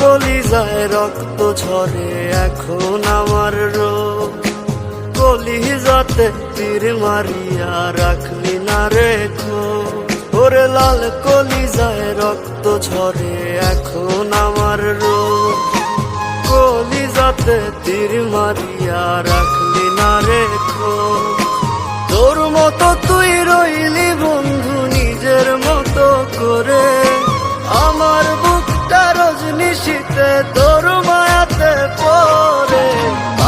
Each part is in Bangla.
কলিজায় রক্ত ঝরে এখন আমার রোগ। কলিজাতে তীর মারিয়া রাখলি না রেখো ওরে লাল কলিজায় রক্ত ঝরে এখন আমার রোগ। কলিজাতে তীর মারিয়া রাখলি না রেখো তোর মতো তুই রইলি শীতে তোর মায়াতে পরে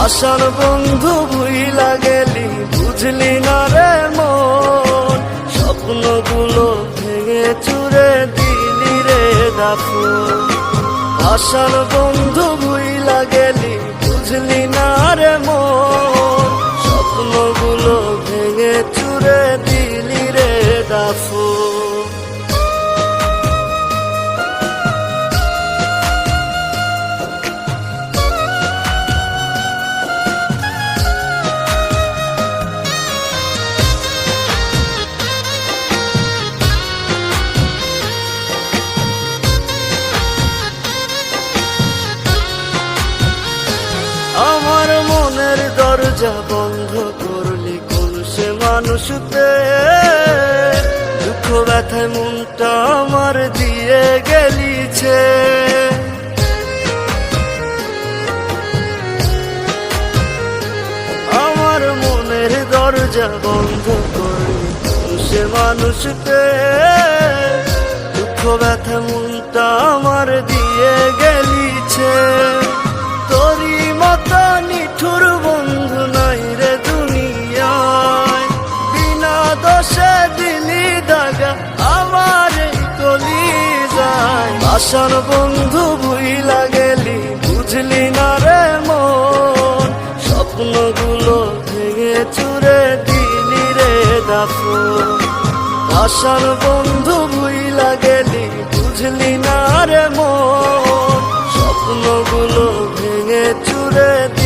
আসার বন্ধু ভুইলা গেলি বুঝলি না রে মন। স্বপ্নগুলো ভেঙে চুরে দিলি রে দাফু আসার বন্ধু ভুইলা গেলি বুঝলি না দরজা বন্ধ করলি কোন সে মানুষতে দুঃখ ব্যথায় মনটা আমার দিয়ে গেলিছে। আমার মনের দরজা বন্ধ করলি কোন সে মানুষতে দুঃখ ব্যথা মনটা আমার দিয়ে গেলিছে। আসার বন্ধু ভুইলা গেলি, বুঝলি না রে মন। স্বপ্নগুলো ভেঙে চুরে দিলি রে দাফো আসার বন্ধু ভুইলা গেলি, বুঝলি না রে মন। স্বপ্নগুলো ভেঙে চুরে দিলি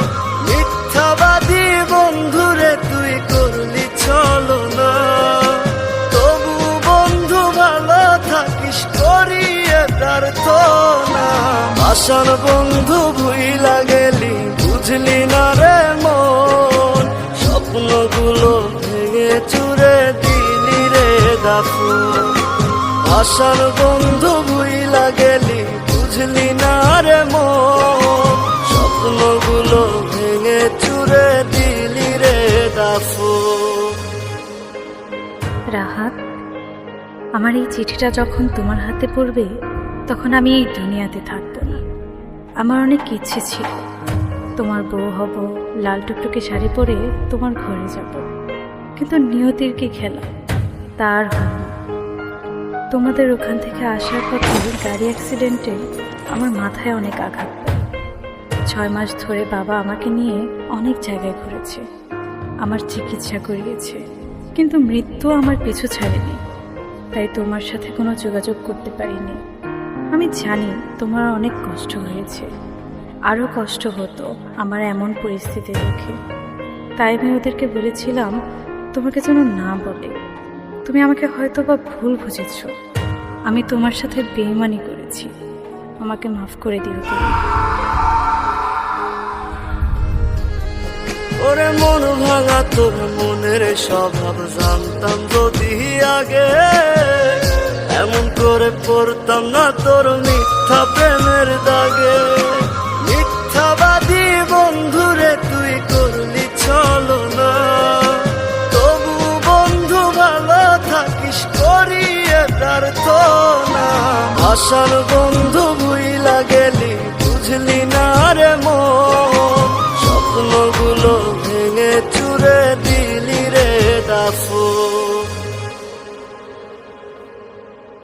না। আসার বন্ধু ভুইলা গেলি বুঝলি না রে মন। স্বপ্নগুলো ভেঙে চুরে দিলি রে দাফু আসার বন্ধু ভুইলা গেলি বুঝলি না রে মন। স্বপ্নগুলো ভেঙে চুরে দিলি রে দাফু রাহাত, আমার এই চিঠিটা যখন তোমার হাতে পড়বে তখন আমি এই দুনিয়াতে থাকব না। আমার অনেক ইচ্ছে ছিল। তোমার বউ হব, লাল টুকটুকে শাড়ি পরে তোমার ঘরে যাব। কিন্তু নিয়তির কি খেলা? তার তোমাদের ওখান থেকে আসার পথে গাড়ি অ্যাক্সিডেন্টে আমার মাথায় অনেক আঘাত ছয় মাস ধরে বাবা আমাকে নিয়ে অনেক জায়গায় ঘুরেছে। আমার চিকিৎসা করিয়েছে। কিন্তু মৃত্যু আমার পিছু ছাড়েনি। তাই তোমার সাথে কোনো যোগাযোগ করতে পারিনি। আমি জানি তোমার অনেক কষ্ট হয়েছে। আরও কষ্ট হতো আমার এমন পরিস্থিতি দেখে। তাই আমি ওদেরকে বলেছিলাম, তোমাকে যেন না বলে। তুমি আমাকে হয়তো বা ভুল বুঝেছ। আমি তোমার সাথে বেইমানি করেছি। আমাকে মাফ করে দিও তুমি। ওরে মন ভাঙা তোর মনের স্বভাব জানতাম যদি আগে। করে পড়তাম না তোর মিথ্যা প্রেমের দাগে। মিথ্যাবাদী বন্ধুরে তুই করলি চলো না। তবু বন্ধু ভালো থাকিস, করিয়ে তার তো না। আসার বন্ধু